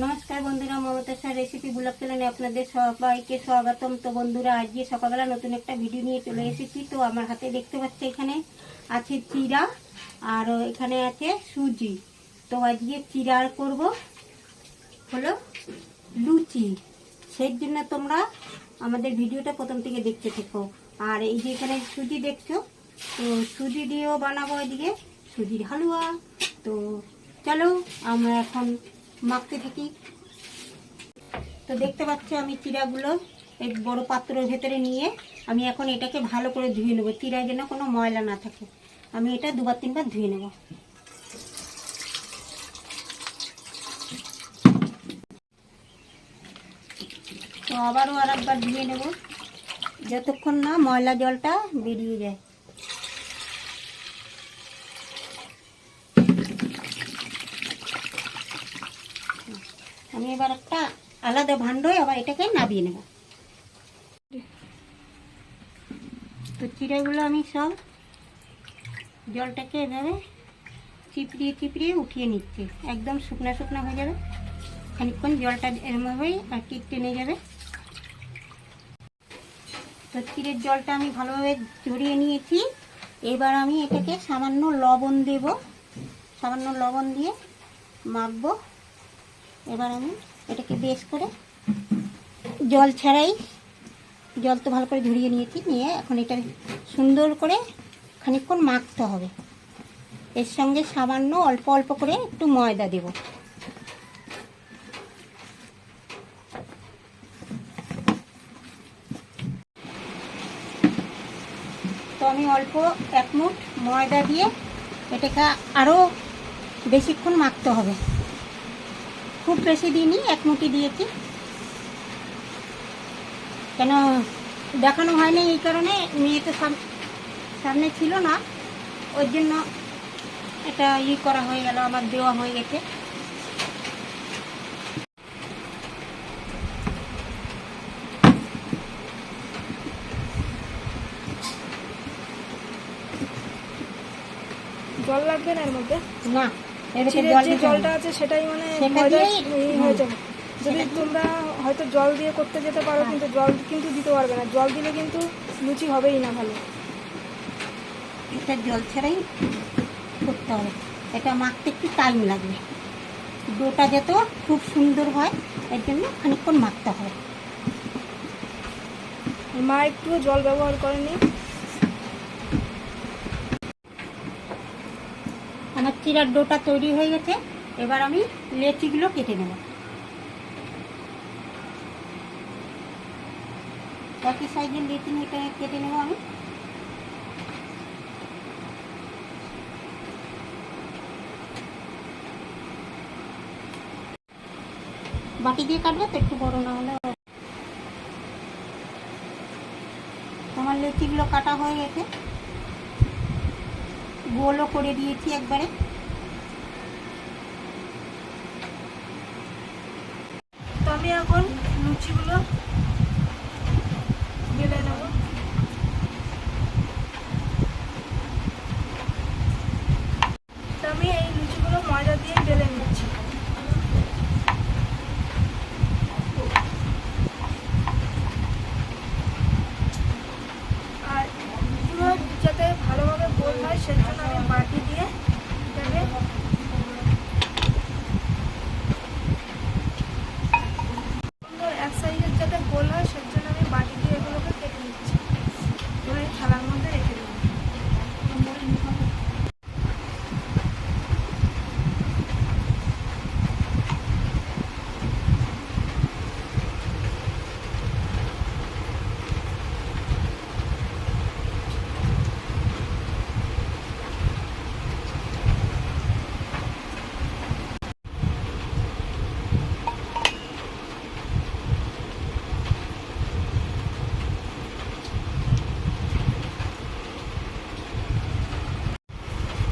নমস্কার বন্ধুরা Mamata sir recipe blog চ্যানেলে আপনাদের সবাইকে স্বাগতম। তো বন্ধুরা, আজকে সকালবেলা নতুন একটা ভিডিও নিয়ে চলে এসেছি। তো আমার হাতে দেখতে পাচ্ছি এখানে আছে চিরা, আর এখানে আছে সুজি। তো আজকে চিরার করব হলো লুচি। সেই জন্য তোমরা আমাদের ভিডিওটা প্রথম থেকে দেখতে থেকো। আর এই যে এখানে সুজি দেখছ, তো সুজি দিয়েও বানাবো এদিকে সুজির হালুয়া। তো চলো, আমরা এখন মাখতে থাকি। তো দেখতে পাচ্ছ আমি চিরাগুলো এই বড় পাত্রের ভেতরে নিয়ে আমি এখন এটাকে ভালো করে ধুয়ে নেব। চিরায় যেন কোনো ময়লা না থাকে। আমি এটা দুবার তিনবার ধুয়ে নেব। তো আবারও আর একবার ধুয়ে নেব। যতক্ষণ না ময়লা জলটা বেরিয়ে যায়। আমি এবার একটা আলাদা ভাণ্ডয় আবার এটাকে নাবিয়ে নেব। তো চিড়েগুলো আমি সব জলটাকে এভাবে চিপড়িয়ে চিপড়িয়ে উঠিয়ে নিচ্ছি। একদম শুকনা শুকনা হয়ে যাবে। খানিকক্ষণ জলটা এরমভাবেই আর কি টেনে যাবে। তো চিড়ের জলটা আমি ভালোভাবে জড়িয়ে নিয়েছি। এবার আমি এটাকে সামান্য লবণ দেব। সামান্য লবণ দিয়ে মাখবো। এবার আমি এটাকে বেশ করে জল ছাড়াই, জল তো ভালো করে ঝরিয়ে নিয়েছি, নিয়ে এখন এটা সুন্দর করে খানিকক্ষণ মাখতে হবে। এর সঙ্গে সামান্য অল্প অল্প করে একটু ময়দা দেব। তো আমি অল্প এক মুঠ ময়দা দিয়ে এটাকে আরও বেশিক্ষণ মাখতে হবে। খুব বেশি দিইনি এক মুঠি দিয়েছি। কেন দেখানো হয়নি এই কারণে মেয়ে তো সাম- সামনে ছিল না। ওই জন্য এটা ই করা হয়ে গেল আমার দেওয়া হয়ে গেছে। জল লাগবে না এর মধ্যে? না। যে জলটা আছে সেটাই মানে হয়ে যাবে। যদি তোমরা হয়তো জল দিয়ে করতে যেতে পারো হ্যাঁ। কিন্তু জল কিন্তু দিতে পারবে না। জল দিলে কিন্তু লুচি হবেই না ভালো। এটা জল ছাড়াই করতে হবে। এটা মাখতে একটু টাইম লাগবে। ডোটা যত খুব সুন্দর হয় এর জন্য খানিকক্ষণ মাখতে হয় মা একটুও জল ব্যবহার করেনি। চিরার ডোটা তৈরি হয়ে গেছে। এবার আমি লেচিগুলো কেটে নেব। একই সাইজের লেচি এটা কেটে নেব আমি। বাটি দিয়ে কাটবে তো, একটু বড় না হলে। আমার লেচিগুলো কাটা হয়ে গেছে। গোলও করে দিয়েছি একবারে তো আমি এখন লুচিগুলো নেব। আমি এই লুচিগুলো ময়দা দিয়ে নিচ্ছি। আর পুরো যাতে ভালোভাবে গোল হয়, সেজন্য আমি বাটি দিয়ে এটাকে সুন্দর এক সাইজের যাতে গোল হয় সের জন্য আমি বাটি দিয়ে এগুলোকে কেটে নিচ্ছি এবার এই থালার মধ্যে রেখে দেবো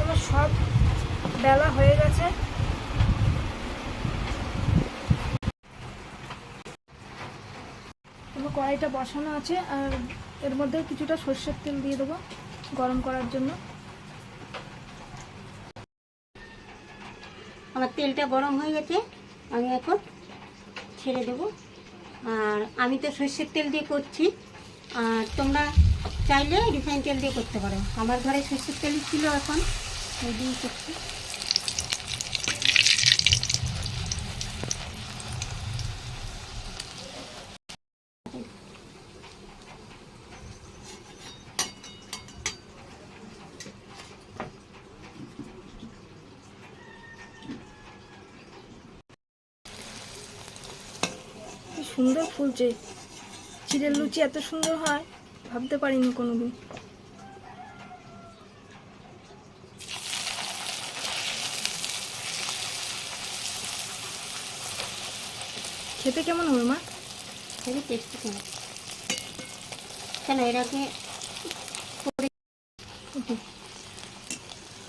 আমার সব বেলা হয়ে গেছে এবার কড়াইটা বসানো আছে, আর এর মধ্যে কিছুটা সর্ষের তেল দিয়ে দেবো গরম করার জন্য। আমার তেলটা গরম হয়ে গেছে, আমি এখন ছেড়ে দেবো। আর আমি তো সর্ষের তেল দিয়ে করছি, আর তোমরা চাইলে রিফাইন তেল দিয়ে করতে পারো। আমার ঘরে সর্ষের তেলই ছিল এখন ওই দিয়েই করছি। সুন্দর ফুলছে চিড়ের লুচি এত সুন্দর হয়, ভাবতে পারিনি কোনোদিন। খেতে কেমন হবে, মা? এর আগে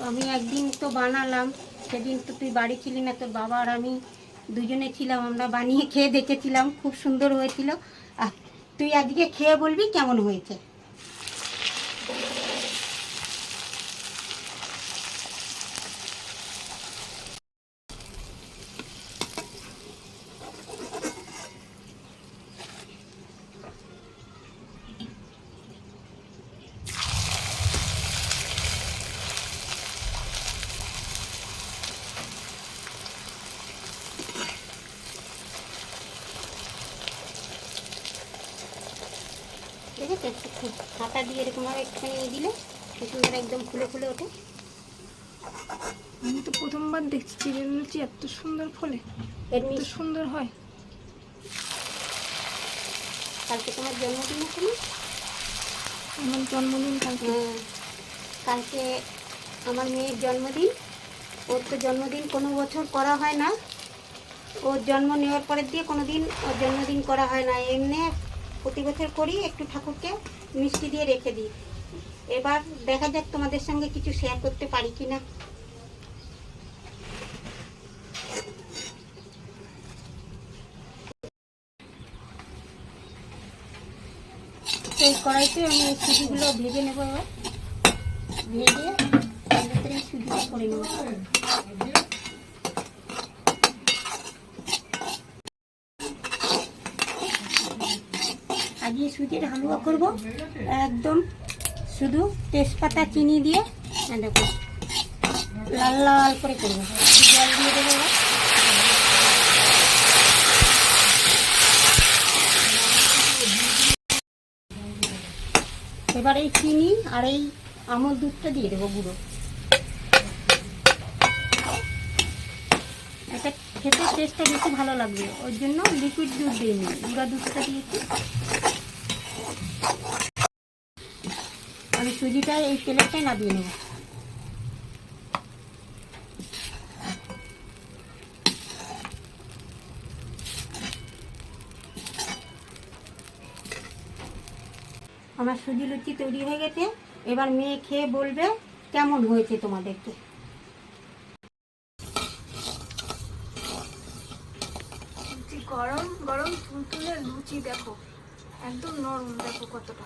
আমি একদিন তো বানালাম, সেদিন তো তুই বাড়ি ছিলি না, তোর বাবা আর আমি দুজনে ছিলাম, আমরা বানিয়ে খেয়ে দেখেছিলাম, খুব সুন্দর হয়েছিল। তুই আজকে খেয়ে বলবি কেমন হয়েছে? খুব হাতা দিয়ে এরকমভাবে একটুখানি নিয়ে দিলে কি সুন্দর একদম ফুলে ফুলে ওঠে। আমি তো প্রথমবার দেখছি চিড়ের লুচি এত সুন্দর ফলে এত সুন্দর হয়। কালকে তোমার জন্মদিন আছে না? আমার জন্মদিন কালকে। কালকে আমার মেয়ের জন্মদিন। ওর তো জন্মদিন কোনো বছর করা হয় না। ওর জন্ম নেওয়ার পরের দিয়ে কোনো দিন ওর জন্মদিন করা হয় না। এমনি প্রতি বছর করি, একটু ঠাকুরকে মিষ্টি দিয়ে রেখে দিই। এবার দেখা যাক তোমাদের সঙ্গে কিছু শেয়ার করতে পারি কি না এই কড়াইতে আমি এই সুজিগুলো ভেজে নেব ভেজে তার ভিতরে সুজিটা করে নেব আজকে সুজির হালুয়া করব। একদম শুধু তেজপাতা, চিনি দিয়ে দেখো লাল লাল করে করব। জল দিয়ে দেবো এবার। এই চিনি আর এই আমল দুধটা দিয়ে দেবো গুঁড়ো। এটা খেতে টেস্টটা বেশি ভালো লাগবে। ওই জন্য লিকুইড দুধ দিইনি গুঁড়া দুধটা দিয়েছি। আমি সুজিটা এই তেলেরটাই নামিয়ে নেব। আমার সুজি লুচি তৈরি হয়ে গেছে। এবার মেয়ে খেয়ে বলবে কেমন হয়েছে তোমাদেরকে। গরম গরম তুলতুলে লুচি দেখো। একদম নরম, দেখো কতটা।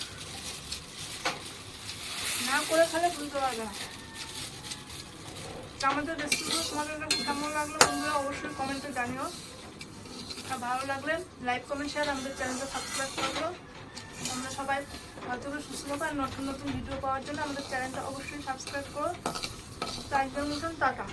না করে খেলে বুঝতে পারবে না। আমাদের রেসিপিগুলো তোমাদের কেমন লাগল তোমরা অবশ্যই কমেন্টে জানিও। আর ভালো লাগলে লাইক কমেন্ট শেয়ার আমাদের চ্যানেলটা সাবস্ক্রাইব করব আমরা সবাই হয়তো সুস্থ থাকব আর নতুন নতুন ভিডিও পাওয়ার জন্য আমাদের চ্যানেলটা অবশ্যই সাবস্ক্রাইব করো। তাই মতন টাটা।